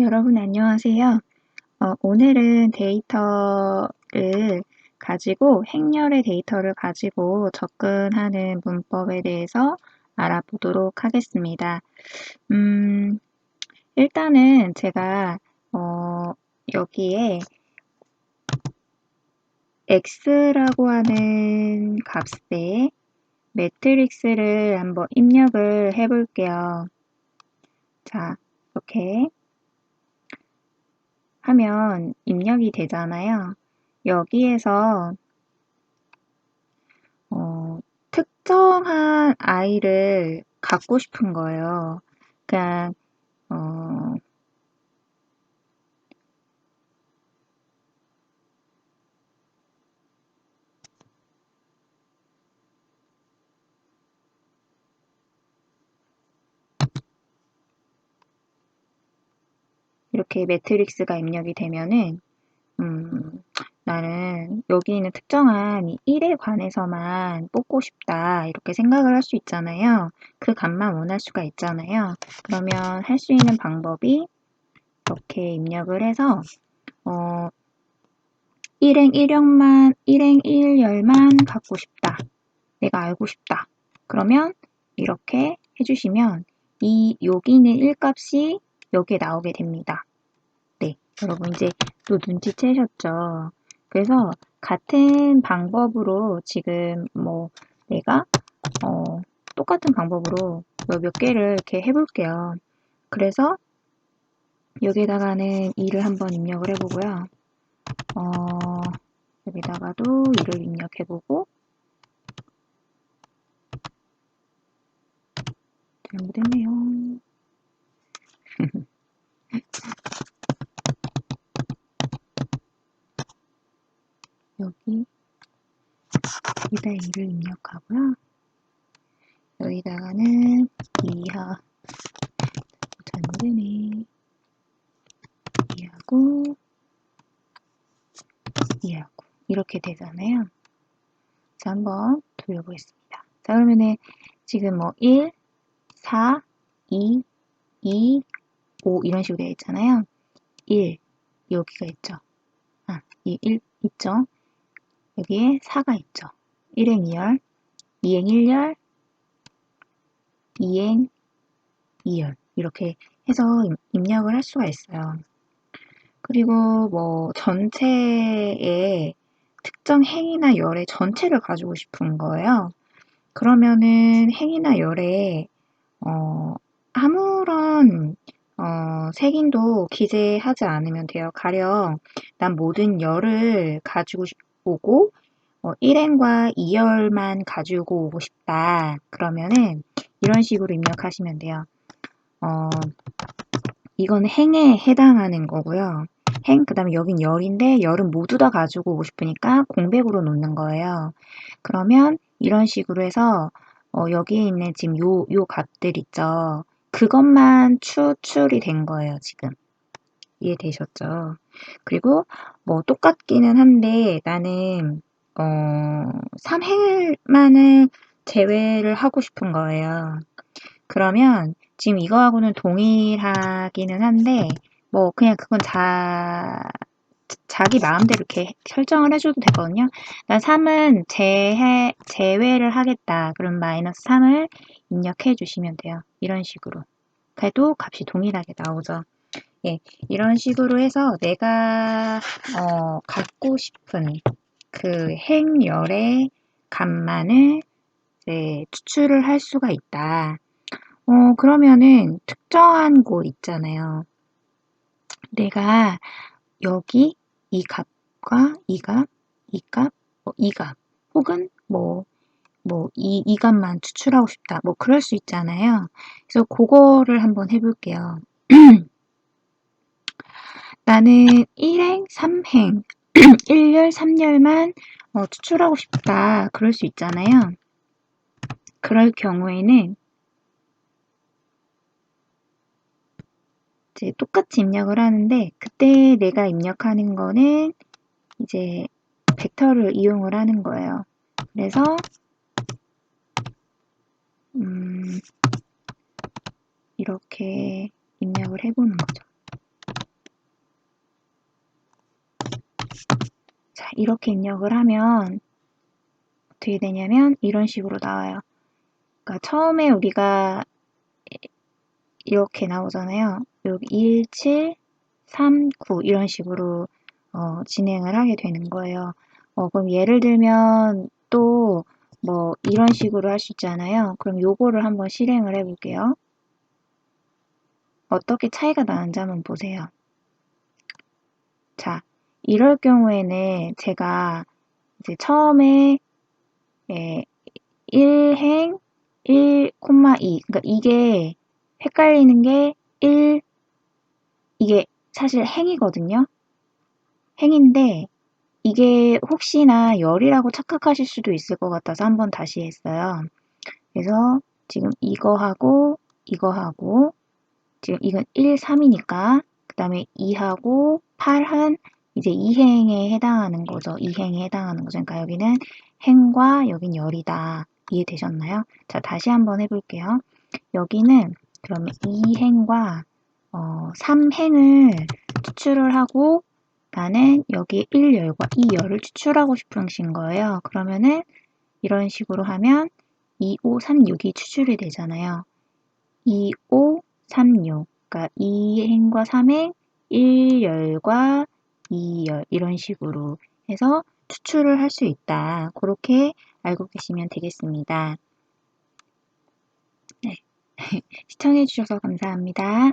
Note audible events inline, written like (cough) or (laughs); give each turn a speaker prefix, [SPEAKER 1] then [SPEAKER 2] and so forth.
[SPEAKER 1] 여러분 안녕하세요. 어, 오늘은 데이터를 가지고 행렬의 데이터를 가지고 접근하는 문법에 대해서 알아보도록 하겠습니다. 음, 일단은 제가 어, 여기에 x라고 하는 값에 매트릭스를 한번 입력을 해 볼게요. 자, 이렇게 하면 입력이 되잖아요. 여기에서 어, 특정한 아이를 갖고 싶은 거예요. 그냥 이렇게 매트릭스가 입력이 되면은 음, 나는 여기 있는 특정한 1에 관해서만 뽑고 싶다 이렇게 생각을 할 수 있잖아요. 그 값만 원할 수가 있잖아요. 그러면 할 수 있는 방법이 이렇게 입력을 해서 어, 1행 1형만 1행 1열만 갖고 싶다. 내가 알고 싶다. 그러면 이렇게 해주시면 이 여기 있는 1값이 여기에 나오게 됩니다. 네, 여러분 이제 또 눈치채셨죠? 그래서 같은 방법으로 지금 뭐 내가 어, 똑같은 방법으로 몇 개를 이렇게 해볼게요. 그래서 여기에다가는 2를 한번 입력을 해보고요. 어, 여기다가도 2를 입력해보고 잘못했네요. 2대 1을 입력하고요. 여기다가는 이하 잔재네 이하고 이하고 이렇게 되잖아요. 자, 한번 돌려보겠습니다. 자, 그러면은 지금 뭐 1, 4, 2, 2, 5 이런 식으로 되어 있잖아요. 1, 여기가 있죠. 아, 이 1, 있죠. 여기에 4가 있죠. 1행 2열, 2행 1열, 2행 2열 이렇게 해서 입력을 할 수가 있어요. 그리고 뭐 전체의 특정 행이나 열의 전체를 가지고 싶은 거예요. 그러면은 행이나 열에 어, 아무런 어, 색인도 기재하지 않으면 돼요. 가령 난 모든 열을 가지고 오고 어, 1행과 2열만 가지고 오고 싶다. 그러면은 이런 식으로 입력하시면 돼요. 어, 이건 행에 해당하는 거고요. 행, 그 다음에 여긴 열인데 열은 모두 다 가지고 오고 싶으니까 공백으로 놓는 거예요. 그러면 이런 식으로 해서 어, 여기에 있는 지금 요, 요 값들 있죠. 그것만 추출이 된 거예요, 지금. 이해되셨죠? 그리고 뭐 똑같기는 한데 나는 어, 3행만을 제외를 하고 싶은 거예요. 그러면 지금 이거하고는 동일하기는 한데 뭐 그냥 그건 자 자기 마음대로 이렇게 설정을 해줘도 되거든요. 난 3은 제해, 제외를 하겠다. 그럼 마이너스 3을 입력해 주시면 돼요. 이런 식으로. 그래도 값이 동일하게 나오죠. 예, 이런 식으로 해서 내가 어, 갖고 싶은 그 행열의 값만을 이제 추출을 할 수가 있다. 어, 그러면은 특정한 곳 있잖아요. 내가 여기 이 값과 이 값, 이 값, 뭐 이 값, 혹은 뭐, 뭐, 이, 이 값만 추출하고 싶다. 뭐, 그럴 수 있잖아요. 그래서 그거를 한번 해볼게요. (clears throat) 나는 1행, 3행, 1열, 3열만 어, 추출하고 싶다. 그럴 수 있잖아요. 그럴 경우에는 이제 똑같이 입력을 하는데 그때 내가 입력하는 거는 이제 벡터를 이용을 하는 거예요. 그래서 음, 이렇게 입력을 해보는 거죠. 이렇게 입력을 하면 어떻게 되냐면 이런 식으로 나와요. 그러니까 처음에 우리가 이렇게 나오잖아요. 여기 1, 7, 3, 9 이런 식으로 어, 진행을 하게 되는 거예요. 어, 그럼 예를 들면 또 뭐 이런 식으로 할 수 있잖아요. 그럼 요거를 한번 실행을 해볼게요. 어떻게 차이가 나는지 한번 보세요. 자, 이럴 경우에는 제가 이제 처음에 예, 1행 1, 2 그러니까 이게 헷갈리는 게 1, 이게 사실 행이거든요. 행인데 이게 혹시나 열이라고 착각하실 수도 있을 것 같아서 한번 다시 했어요. 그래서 지금 이거하고 이거하고 지금 이건 1, 3이니까 그 다음에 2하고 8은 이제 2행에 해당하는 거죠. 2행에 해당하는 거죠. 그러니까 여기는 행과 여긴 열이다. 이해되셨나요? 자, 다시 한번 해볼게요. 여기는 그러면 2행과 어, 3행을 추출을 하고 나는 여기 1열과 2열을 추출하고 싶으신 거예요. 그러면은 이런 식으로 하면 2, 5, 3, 6이 추출이 되잖아요. 2, 5, 3, 6. 그러니까 2행과 3행, 1열과 2열 이런 식으로 해서 추출을 할 수 있다. 그렇게 알고 계시면 되겠습니다. 네. (laughs) 시청해주셔서 감사합니다.